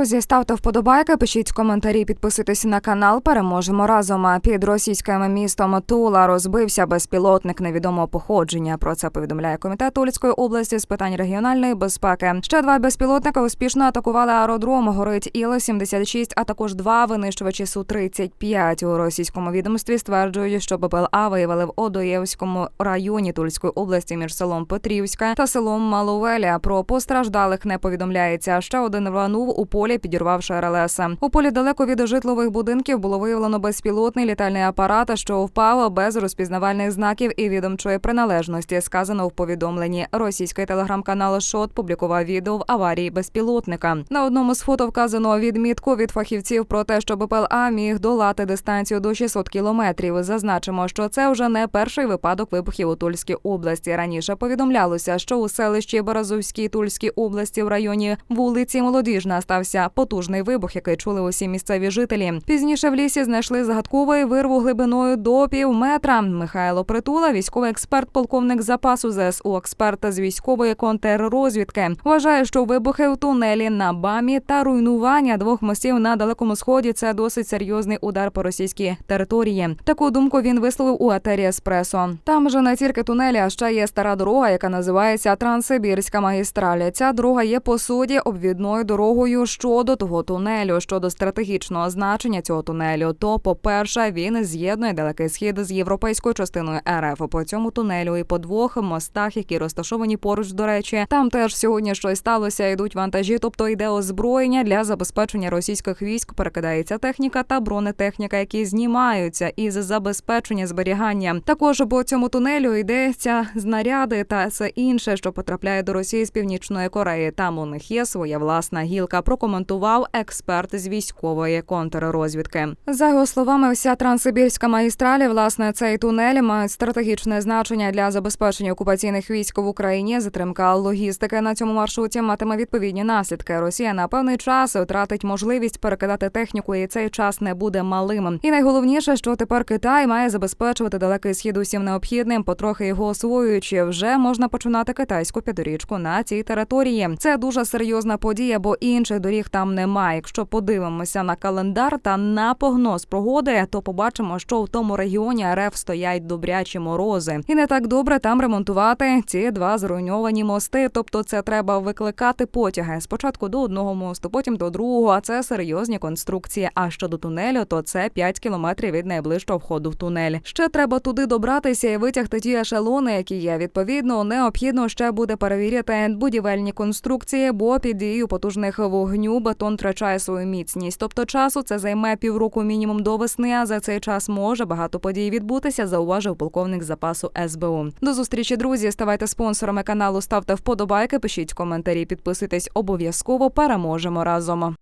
Друзі, ставте вподобайки, пишіть коментарі, підписуйтесь на канал. Переможемо разом. Під російським містом Тула розбився безпілотник невідомого походження. Про це повідомляє комітет Тульської області з питань регіональної безпеки. Ще два безпілотника успішно атакували аеродром. Горить іл 76 а також два винищувачі су 35 У російському відомстві стверджують, що БПЛА виявили в Одоєвському районі Тульської області між селом Петрівська та селом Маловеля. Про постраждалих не повідомляється. Ще один рванув у полі, підірвавши РЛС. У полі далеко від житлових будинків було виявлено безпілотний літальний апарат, що впав без розпізнавальних знаків і відомчої приналежності. Сказано в повідомленні. Російський телеграм-канал Шот публікував відео в аварії безпілотника. На одному з фото вказано відмітку від фахівців про те, що БПЛА міг долати дистанцію до 600 кілометрів. Зазначимо, що це вже не перший випадок вибухів у Тульській області. Раніше повідомлялося, що у селищі Березовській Тульській області в районі вулиці Молодіжна стався потужний вибух, який чули усі місцеві жителі. Пізніше в лісі знайшли загадковий вирву глибиною до пів метра. Михайло Притула, військовий експерт, полковник запасу ЗСУ, експерт з військової контррозвідки, вважає, що вибухи в тунелі на бамі та руйнування двох мостів на далекому сході це досить серйозний удар по російській території. Таку думку він висловив у етері Еспресо. Там же не тільки тунелі, а ще є стара дорога, яка називається Транссибірська магістраль. Ця дорога є по суді обвідною дорогою щодо того тунелю. Щодо стратегічного значення цього тунелю, то по перше, він з'єднує далекий схід з європейською частиною РФ. По цьому тунелю і по двох мостах, які розташовані поруч. До речі, там теж сьогодні щось сталося. Йдуть вантажі, тобто йде озброєння для забезпечення російських військ. Перекидається техніка та бронетехніка, які знімаються із забезпечення зберігання. Також по цьому тунелю йдеться знаряди та все інше, що потрапляє до Росії з північної Кореї. Там у них є своя власна гілка. Прокоментував експерт з військової контррозвідки. За його словами, вся транссибірська магістралі, власне, цей тунель мають стратегічне значення для забезпечення окупаційних військ в Україні. Затримка логістики на цьому маршруті матиме відповідні наслідки. Росія на певний час втратить можливість перекидати техніку, і цей час не буде малим. І найголовніше, що тепер Китай має забезпечувати далекий схід усім необхідним, потрохи його освоюючи, вже можна починати китайську підорічку на цій території. Це дуже серйозна подія, бо інших доріг там немає. Якщо подивимося на календар та на прогноз погоди, то побачимо, що в тому регіоні РФ стоять добрячі морози, і не так добре там ремонтувати ці два зруйновані мости. Тобто, це треба викликати потяги спочатку до одного мосту, потім до другого. А це серйозні конструкції. А щодо тунелю, то це 5 кілометрів від найближчого входу в тунель. Ще треба туди добратися і витягти ті ешелони, які є. Відповідно, необхідно ще буде перевірити будівельні конструкції, бо під дією потужних вогню бетон втрачає свою міцність. Тобто часу це займе півроку мінімум до весни. А за цей час може багато подій відбутися. Зауважив полковник запасу СБУ. До зустрічі, друзі. Ставайте спонсорами каналу, ставте вподобайки, пишіть коментарі, підписуйтесь обов'язково. Переможемо разом.